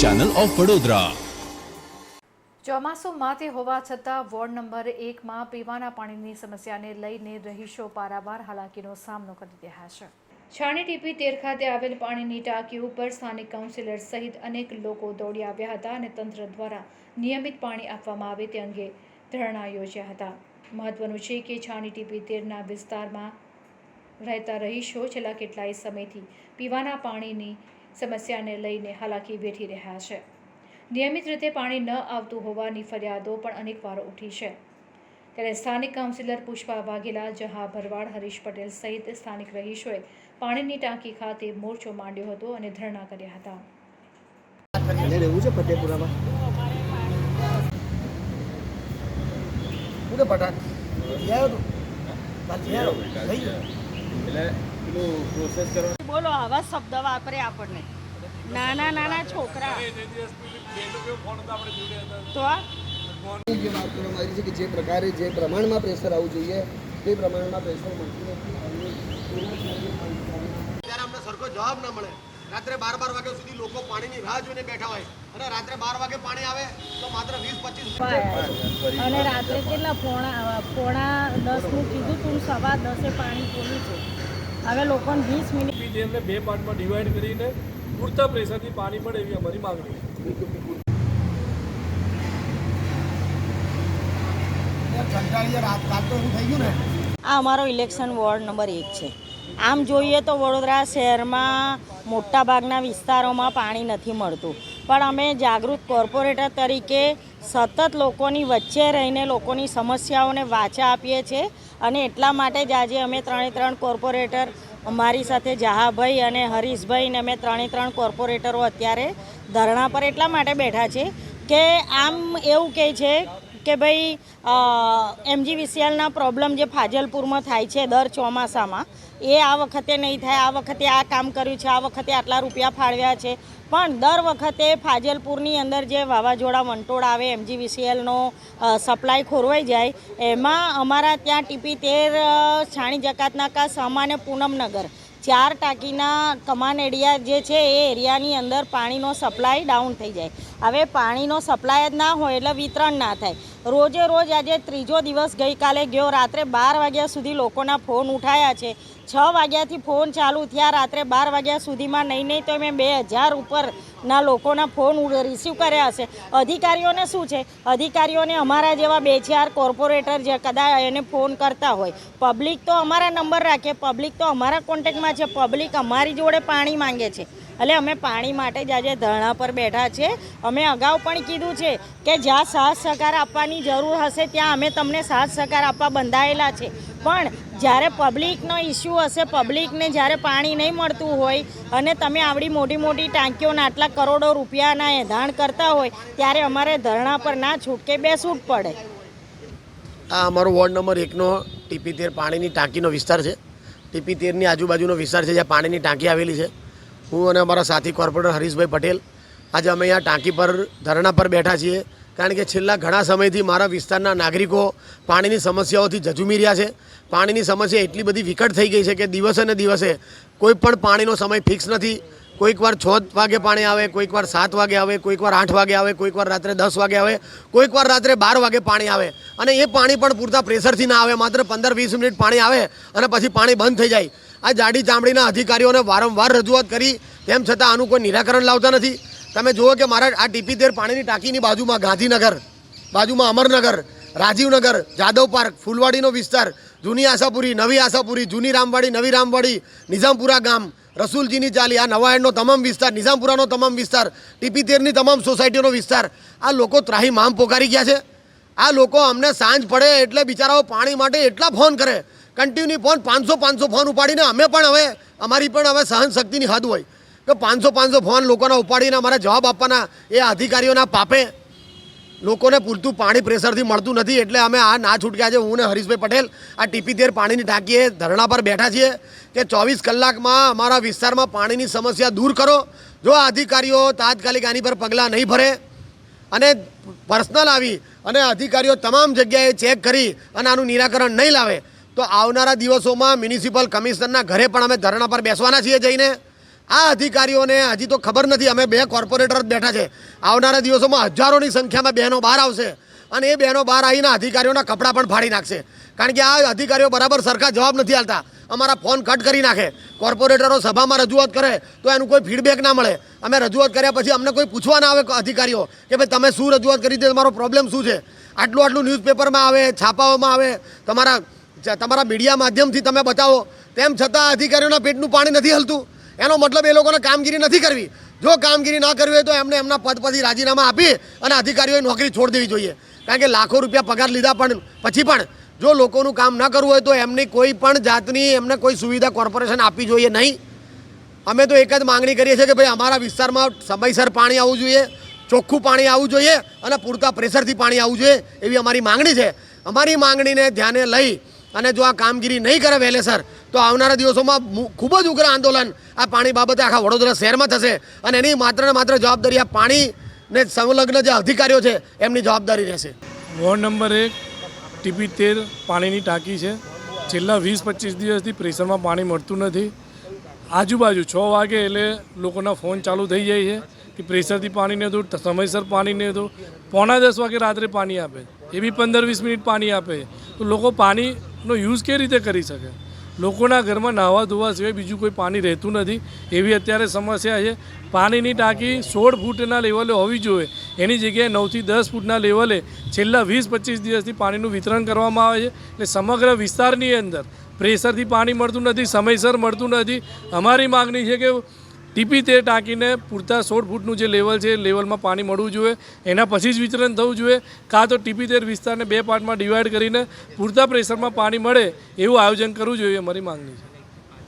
Channel of Vadodara ચોમાસું માથે હોવા છતાં વોર્ડ નંબર એકમાં પીવાના પાણીની સમસ્યાને લઈને રહીશો પારાવાર હાલાકીનો સામનો કરી રહ્યા છે. છાણી ટીપી તેર ખાતે આવેલ પાણીની ટાંકી ઉપર સ્થાનિક કાઉન્સિલર સહિત અનેક લોકો દોડી આવ્યા હતા અને તંત્ર દ્વારા નિયમિત પાણી આપવામાં આવે તે અંગે ધરણા યોજ્યા હતા. મહત્વનું છે કે છાણી ટીપી તેરના વિસ્તારમાં રહેતા રહીશો છેલ્લા કેટલાય સમયથી પીવાના પાણીની સમસ્યાને લઈને હાલાકી વેઠી રહ્યા છે. નિયમિત રીતે પાણી ન આવતું હોવાની ફરિયાદો પણ અનેકવાર ઉઠી છે. ત્યારે સ્થાનિક કાઉન્સિલર પુષ્પા વાઘેલા જહા ભરવાડ હરીશ પટેલ સહિત સ્થાનિક રહીશોએ પાણીની ટાંકી ખાતે મોરચો માંડ્યો હતો અને ધરણા કર્યા હતા. રહેવું છે ફતેપુરામાં? કાલથી બોલો આવા શબ્દ વાપરે આપણને. નાના નાના છોકરા. તો જે વાત કરવામાં આવી છે કે જે પ્રકારે જે પ્રમાણમાં પ્રેશર આવવું જોઈએ તે પ્રમાણમાં પ્રેશર મળતું નથી. ત્યારે અમને સરખો જવાબ ના મળે. રાત્રે બાર બાર વાગ્યા સુધી લોકો પાણીની રાહ જોઈને બેઠા હોય. અને રાત્રે બાર વાગે પાણી આવે તો માત્ર વીસ પચીસ અને રાત્રે કેટલા પોણા પોણા દસનું કીધું તું સવા દસે પાણી ખોલ્યું છે. હવે લોકોને વીસ મિનિટ એમને બે પાર્ટમાં ડિવાઈડ કરીને પૂરતા પ્રેશરથી પાણી મળે એવી અમારી માગણી છે. આ અમારો ઇલેક્શન વોર્ડ નંબર એક છે. આમ જોઈએ તો વડોદરા શહેરમાં મોટાભાગના વિસ્તારોમાં પાણી નથી મળતું. પણ અમે જાગૃત કોર્પોરેટર તરીકે સતત લોકોની વચ્ચે રહીને લોકોની સમસ્યાઓને વાચા આપીએ છીએ અને એટલા માટે જ આજે અમે ત્રણે ત્રણ કોર્પોરેટર અમારી સાથે જહાભાઈ અને હરીશભાઈ ને અમે ત્રણે ત્રણ કોર્પોરેટરો અત્યારે ધરણા પર એટલા માટે બેઠા છે કે આમ એવું કહે છે કે ભાઈ એમજી વિસીએલના પ્રોબ્લેમ જે ફાજલપુરમાં થાય છે દર ચોમાસામાં, એ આ વખતે નહીં થાય, આ વખતે આ કામ કર્યું છે, આ વખતે આટલા રૂપિયા ફાળવ્યા છે. પણ દર વખતે ફાજલપુરની અંદર જે વાવાઝોડા વંટોળ આવે એમજી વિસીએલનો સપ્લાય ખોરવાઈ જાય, એમાં અમારા ત્યાં ટીપી તેર છાણી જકાતના કા સામાન્ય પૂનમનગર ચાર ટાંકીના કમાન એરિયા જે છે એ એરિયાની અંદર પાણીનો સપ્લાય ડાઉન થઈ જાય. હવે પાણીનો સપ્લાય જ ના હોય એટલે વિતરણ ના થાય. રોજે રોજ આજે ત્રીજો દિવસ ગઈકાલે ગયો. રાત્રે બાર વાગ્યા સુધી લોકોના ફોન ઉઠાયા છે. છ વાગ્યાથી ફોન ચાલુ થયા. રાત્રે બાર વાગ્યા સુધીમાં નહીં નહીં તો મેં બે હજાર ઉપરના લોકોના ફોન રિસીવ કર્યા હશે. અધિકારીઓને શું છે? અધિકારીઓને અમારા જેવા બે ચાર કોર્પોરેટર જે કદાચ એને ફોન કરતા હોય. પબ્લિક તો અમારા નંબર રાખે. પબ્લિક તો અમારા કોન્ટેક્ટમાં છે. પબ્લિક અમારી જોડે પાણી માંગે છે. એટલે અમે પાણી માટે જ આજે ધરણા પર બેઠા છે. અમે અગાઉ પણ કીધું છે કે જ્યાં સાથ સહકાર આપવાની જરૂર હશે, ત્યાં અમે તમને સાથ સહકાર આપવા બંધાયેલા છે. પણ જ્યારે પબ્લિકનો ઇસ્યુ હશે, પબ્લિકને જ્યારે પાણી નહીં મળતું હોય અને તમે આવડી મોટી મોટી ટાંકીઓના આટલા કરોડો રૂપિયાના એંધાણ કરતા હોય, ત્યારે અમારે ધરણા પર ના છૂટકે બેસવું જ પડે. આ અમારો વોર્ડ નંબર એકનો ટીપી તેર પાણીની ટાંકીનો વિસ્તાર છે. ટીપી તેરની આજુબાજુનો વિસ્તાર છે જ્યાં પાણીની ટાંકી આવેલી છે. હું અને અમારા સાથી કોર્પોરેટર હરીશભાઈ પટેલ આજે અમે અહીંયા ટાંકી પર, ધરણા પર બેઠા છીએ. કારણ કે છેલ્લા ઘણા સમયથી મારા વિસ્તારના નાગરિકો પાણીની સમસ્યાઓથી જજુમી રહ્યા છે. પાણીની સમસ્યા એટલી બધી વિકટ થઈ ગઈ છે કે દિવસે ને દિવસે કોઈ પણ પાણીનો સમય ફિક્સ નથી. કોઈક વાર છ વાગે પાણી આવે, કોઈક વાર સાત વાગે આવે, કોઈક વાર આઠ વાગે આવે, કોઈક વાર રાત્રે દસ વાગે આવે, કોઈક વાર રાત્રે બાર વાગે પાણી આવે. અને એ પાણી પણ પૂરતા પ્રેશરથી ના આવે, માત્ર પંદર વીસ મિનિટ પાણી આવે અને પછી પાણી બંધ થઈ જાય. આ જાડી ચામડીના અધિકારીઓને વારંવાર રજૂઆત કરી, તેમ છતાં આનું કોઈ નિરાકરણ લાવતા નથી. તમે જુઓ કે મારા આ ટીપી તેર પાણીની ટાંકીની બાજુમાં ગાંધીનગર, બાજુમાં અમરનગર, રાજીવનગર, જાદવ પાર્ક, ફૂલવાડીનો વિસ્તાર, જૂની આશાપુરી, નવી આશાપુરી, જૂની રામવાડી, નવી રામવાડી, નિઝામપુરા ગામ, રસુલજીની ચાલી, આ નવાયણનો તમામ વિસ્તાર, નિઝામપુરાનો તમામ વિસ્તાર ટીપી તેરની તમામ સોસાયટીનો વિસ્તાર, આ લોકો ત્રાહી મામ પોકારી ગયા છે. આ લોકો અમને સાંજ પડે એટલે બિચારાઓ પાણી માટે એટલા ફોન કરે કન્ટિન્યુ ફોન, પાંચસો પાંચસો ફોન ઉપાડીને અમે પણ હવે, અમારી પણ હવે સહન શક્તિની હદ હોય. કે પાંચસો પાંચસો ફોન લોકોના ઉપાડીને અમારે જવાબ આપવાના એ અધિકારીઓના પાપે લોકોને પૂરતું પાણી પ્રેશરથી મળતું નથી. એટલે અમે આ ના છૂટક્યા છે હું ને હરીશભાઈ પટેલ આ ટીપી તેર પાણીની ટાંકીએ ધરણા પર બેઠા છીએ કે ચોવીસ કલાકમાં અમારા વિસ્તારમાં પાણીની સમસ્યા દૂર કરો. જો આ અધિકારીઓ તાત્કાલિક આની પર પગલાં નહીં ભરે અને પર્સનલ આવી અને અધિકારીઓ તમામ જગ્યાએ ચેક કરી અને આનું નિરાકરણ નહીં લાવે તો આવનારા દિવસોમાં મ્યુનિસિપલ કમિશનરના ઘરે પણ અમે ધરણા પર બેસવાના છીએ જઈને. આ અધિકારીઓને હજી તો ખબર નથી, અમે બે કોર્પોરેટર જ બેઠા છે. આવનારા દિવસોમાં હજારોની સંખ્યામાં બહેનો બહાર આવશે અને એ બહેનો બહાર આવીને અધિકારીઓના કપડાં પણ ફાડી નાખશે. કારણ કે આ અધિકારીઓ બરાબર સરખા જવાબ નથી આવતા અમારા ફોન કટ કરી નાખે. કોર્પોરેટરો સભામાં રજૂઆત કરે તો એનું કોઈ ફીડબેક ના મળે. અમે રજૂઆત કર્યા પછી અમને કોઈ પૂછવા ના આવે અધિકારીઓ કે ભાઈ તમે શું રજૂઆત કરી છે? તમારો પ્રોબ્લેમ શું છે? આટલું આટલું ન્યૂઝપેપરમાં આવે, છાપાઓમાં આવે, તમારા તમારા મીડિયા માધ્યમથી તમે બતાવો, તેમ છતાં અધિકારીઓના પેટનું પાણી નથી હલતું. એનો મતલબ એ લોકોને કામગીરી નથી કરવી. જો કામગીરી ના કરવી હોય તો એમને એમના પદ પરથી રાજીનામા આપી અને અધિકારીઓએ નોકરી છોડી દેવી જોઈએ. કારણ કે લાખો રૂપિયા પગાર લીધા પણ, પછી પણ જો લોકોનું કામ ન કરવું હોય તો એમની કોઈ પણ જાતની એમને કોઈ સુવિધા કોર્પોરેશન આપવી જોઈએ નહીં. અમે તો એક જ માંગણી કરીએ છીએ કે ભાઈ અમારા વિસ્તારમાં સમયસર પાણી આવવું જોઈએ, ચોખ્ખું પાણી આવવું જોઈએ અને પૂરતા પ્રેશરથી પાણી આવવું જોઈએ એવી અમારી માંગણી છે. અમારી માંગણીને ધ્યાને લઈ અને જો આ કામગીરી નહીં કરે વહેલેસર તો આવનારા દિવસોમાં ખૂબ જ ઉગ્ર આંદોલન આ પાણી બાબતે આખા વડોદરા શહેરમાં થશે. અને એની માત્ર ને માત્ર જવાબદારી આ પાણીને સંલગ્ન જે અધિકારીઓ છે, એમની જવાબદારી રહેશે. વોર્ડ નંબર એક, ટીપી તેર, પાણીની ટાંકી છે. છેલ્લા વીસ પચીસ દિવસથી પ્રેશરમાં પાણી મળતું નથી. આજુબાજુ છ વાગે એટલે લોકોના ફોન ચાલુ થઈ જાય છે કે પ્રેશરથી પાણી નહીં હતું સમયસર પાણી નહીં હતું પોણા દસ વાગે રાત્રે પાણી આપે. એ બી પંદર વીસ મિનિટ પાણી આપે. તો લોકો પાણીનો યુઝ કેવી રીતે કરી શકે? લોકોના ઘરમાં નાહવા ધોવા સિવાય બીજું કોઈ પાણી રહેતું નથી. એવી અત્યારે સમસ્યા છે. પાણીની ટાંકી સોળ ફૂટના લેવલે હોવી જોઈએ. એની જગ્યાએ નવથી દસ ફૂટના લેવલે છેલ્લા વીસ પચીસ દિવસથી પાણીનું વિતરણ કરવામાં આવે છે. એટલે સમગ્ર વિસ્તારની અંદર પ્રેશરથી પાણી મળતું નથી, સમયસર મળતું નથી. અમારી માગણી છે કે ટીપી તે ટાંકીને પૂરતા સોળ ફૂટનું જે લેવલ છે, એ લેવલમાં પાણી મળવું જોઈએ. એના પછી જ વિતરણ થવું જોઈએ. કાં તો ટીપી તેર વિસ્તારને બે પાર્ટમાં ડિવાઈડ કરીને પૂરતા પ્રેશરમાં પાણી મળે એવું આયોજન કરવું જોઈએ અમારી માગણી છે.